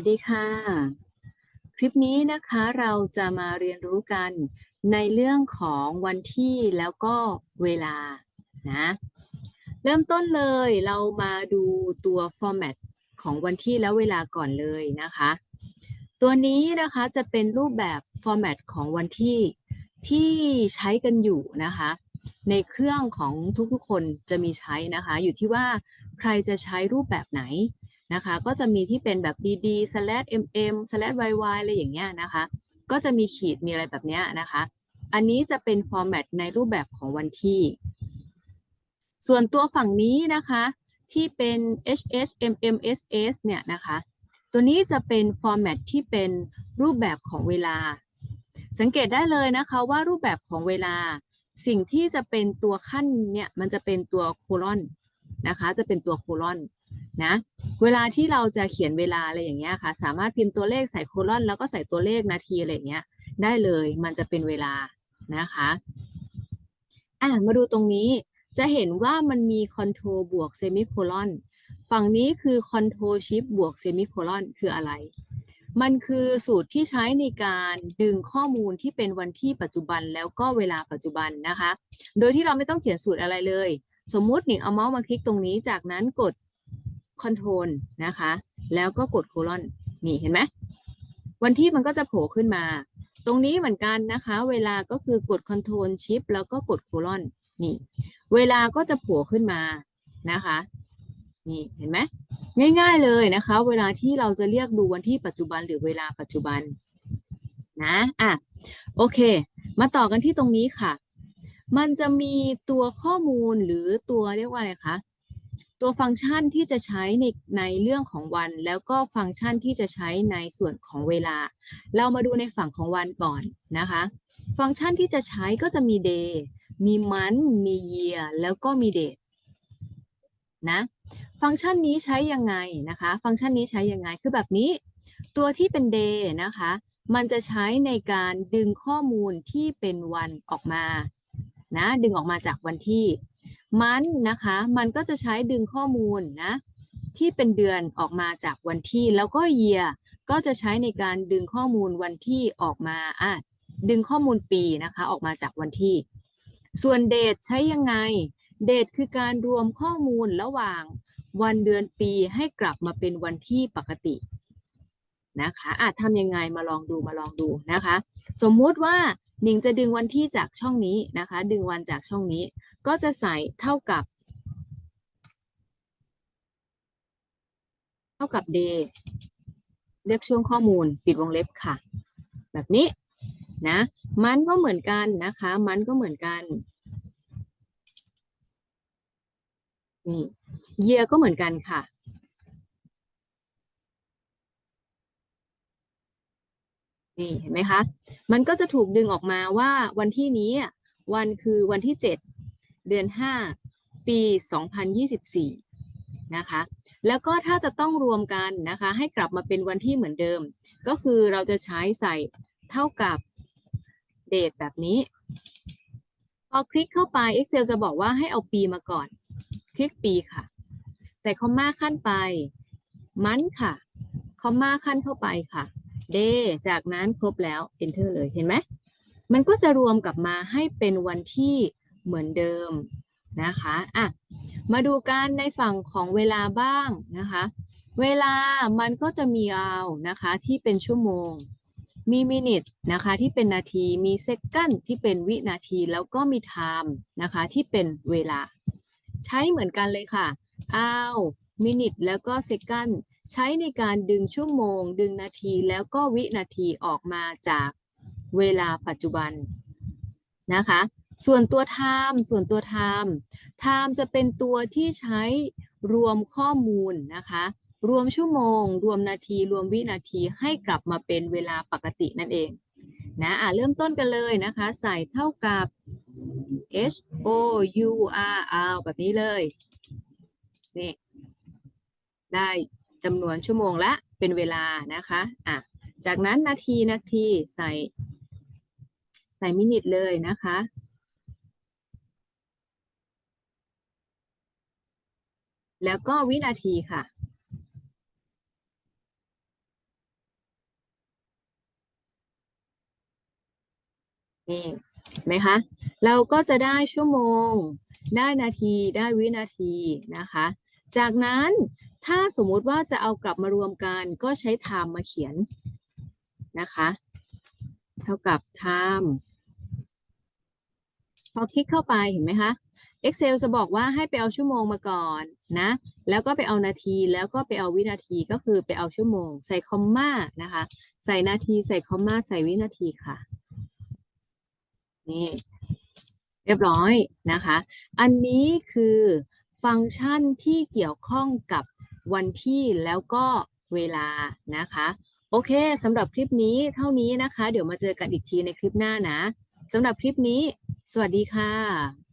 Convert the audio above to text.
วัสดีค่ะ คลิปนี้นะคะเราจะมาเรียนรู้กันในเรื่องของวันที่แล้วก็เวลานะเริ่มต้นเลยเรามาดูตัว format ของวันที่แล้วเวลาก่อนเลยนะคะ ตัวนี้นะคะจะเป็นรูปแบบ format ของวันที่ที่ใช้กันอยู่นะคะ ในเครื่องของทุกๆคนจะมีใช้นะคะ อยู่ที่ว่าใครจะใช้รูปแบบไหน นะคะ ก็จะมีที่เป็นแบบ dd slash mm slash yy อะไรอย่างเงี้ยนะคะ ก็จะมีขีดมีอะไรแบบเนี้ยนะคะ อันนี้จะเป็นฟอร์แมตในรูปแบบของวันที่ ส่วนตัวฝั่งนี้นะคะ ที่เป็น hh mm ss เนี่ยนะคะ ตัวนี้จะเป็นฟอร์แมตที่เป็นรูปแบบของเวลา สังเกตได้เลยนะคะว่ารูปแบบของเวลาสิ่งที่จะเป็นตัวขั้นเนี่ยมันจะเป็นตัวโคลอนนะคะ จะเป็นตัวโคลอน นะเวลาที่เราจะเขียนเวลาอะไรอย่างเงี้ยค่ะ สามารถพิมพ์ตัวเลขใส่โคลอน แล้วก็ใส่ตัวเลขนาทีอะไรอย่างเงี้ยได้เลยมันจะเป็นเวลานะคะอะมาดูตรงนี้จะเห็นว่ามันมีคอนโทรบวกเซมิโคลอนฝั่งนี้คือคอนโทรชิปบวกเซมิโคลอนคืออะไร มันคือสูตรที่ใช้ในการดึงข้อมูลที่เป็นวันที่ปัจจุบันแล้วก็เวลาปัจจุบันนะคะ โดยที่เราไม่ต้องเขียนสูตรอะไรเลย สมมุติหนิงเอาเมาส์มาคลิกตรงนี้ จากนั้นกด คอนโทรลนะคะ แล้วก็กดโคลอนนี่เห็นไหมวันที่มันก็จะโผล่ขึ้นมา ตรงนี้เหมือนกันนะคะ เวลาก็คือกดคอนโทรลชิปแล้วก็กดโคลอนนี่ เวลาก็จะโผล่ขึ้นมานะคะ นี่เห็นไหมง่าย ๆเลยนะคะ เวลาที่เราจะเรียกดูวันที่ปัจจุบันหรือเวลาปัจจุบันนะอะโอเค มาต่อกันที่ตรงนี้ค่ะ มันจะมีตัวข้อมูลหรือตัวเรียกว่าอะไรคะ ตัวฟังก์ชันที่จะใช้ในในเรื่องของวัน แล้วก็ฟังก์ชันที่จะใช้ในส่วนของเวลา เรามาดูในฝั่งของวันก่อนนะคะ ฟังก์ชันที่จะใช้ก็จะมี day มี month มี year แล้วก็มี date นะฟังก์ชันนี้ใช้ยังไงนะคะ ฟังก์ชันนี้ใช้ยังไงคือแบบนี้ ตัวที่เป็น day นะคะ มันจะใช้ในการดึงข้อมูลที่เป็นวันออกมานะดึงออกมาจากวันที่ มันนะคะ มันก็จะใช้ดึงข้อมูลนะที่เป็นเดือนออกมาจากวันที่แล้วก็เยียก็จะใช้ในการดึงข้อมูลวันที่ออกมาอะดึงข้อมูลปีนะคะออกมาจากวันที่ ส่วนเดทใช้ยังไง เดทคือการรวมข้อมูลระหว่างวันเดือนปีให้กลับมาเป็นวันที่ปกติ นะคะอาจทำยังไงมาลองดูมาลองดูนะคะ สมมุติว่าหนิงจะดึงวันที่จากช่องนี้นะคะ ดึงวันจากช่องนี้ ก็จะใส่เท่ากับ เท่ากับ day เรียกช่วงข้อมูลปิดวงเล็บค่ะ แบบนี้นะมันก็เหมือนกันนะคะ มันก็เหมือนกันนี่ year ก็เหมือนกันค่ะ นี่เห็นไหมคะ มันก็จะถูกดึงออกมาว่าวันที่นี้วันคือวันที่ 7 เดือน 5 ปี 2024 นะคะ แล้วก็ถ้าจะต้องรวมกันนะคะ ให้กลับมาเป็นวันที่เหมือนเดิม ก็คือเราจะใช้ใส่เท่ากับเดทแบบนี้ พอคลิกเข้าไป Excel จะบอกว่าให้เอาปีมาก่อน คลิกปีค่ะ ใส่คอมมาขั้นไปมันค่ะ คอมมาขั้นเข้าไปค่ะ เดจากนั้นครบแล้ว Enter เลย เห็นไหม มันก็จะรวมกลับมาให้เป็นวันที่เหมือนเดิมนะคะ อะ มาดูกันในฝั่งของเวลาบ้างนะคะ เวลามันก็จะมีเอานะคะที่เป็นชั่วโมง มีมินิทนะคะที่เป็นนาที มีเซกันที่เป็นวินาที แล้วก็มีไทม์นะคะที่เป็นเวลา ใช้เหมือนกันเลยค่ะ เอามินิทแล้วก็เซกัน ใช้ในการดึงชั่วโมง ดึงนาทีแล้วก็วินาทีออกมาจากเวลาปัจจุบันนะคะ ส่วนตัว time ส่วนตัว time time จะเป็นตัวที่ใช้รวมข้อมูลนะคะ รวมชั่วโมง รวมนาที รวมวินาทีให้กลับมาเป็นเวลาปกตินั่นเองนะอะเริ่มต้นกันเลยนะคะ ใส่เท่ากับ h o u r r แบบนี้เลย นี่ ได้ จำนวนชั่วโมงละเป็นเวลานะคะอะจากนั้นนาทีนาทีใส่ใส่มินิทเลยนะคะแล้วก็วินาทีค่ะ นี่ไหมคะ เราก็จะได้ชั่วโมง ได้นาที ได้วินาทีนะคะ จากนั้น ถ้าสมมุติว่าจะเอากลับมารวมกันก็ใช้ time มาเขียนนะคะ เท่ากับ time พอคลิกเข้าไปเห็นไหมคะ Excel จะบอกว่าให้ไปเอาชั่วโมงมาก่อนนะ แล้วก็ไปเอานาทีแล้วก็ไปเอาวินาทีก็คือไปเอาชั่วโมง ใส่คอมมานะคะ ใส่นาทีใส่คอมมาใส่วินาทีค่ะ นี่ เรียบร้อยนะคะ อันนี้คือฟังก์ชันที่เกี่ยวข้องกับ วันที่แล้วก็เวลานะคะโอเคสำหรับคลิปนี้เท่านี้นะคะ เดี๋ยวมาเจอกันอีกทีในคลิปหน้านะสำหรับคลิปนี้ สวัสดีค่ะ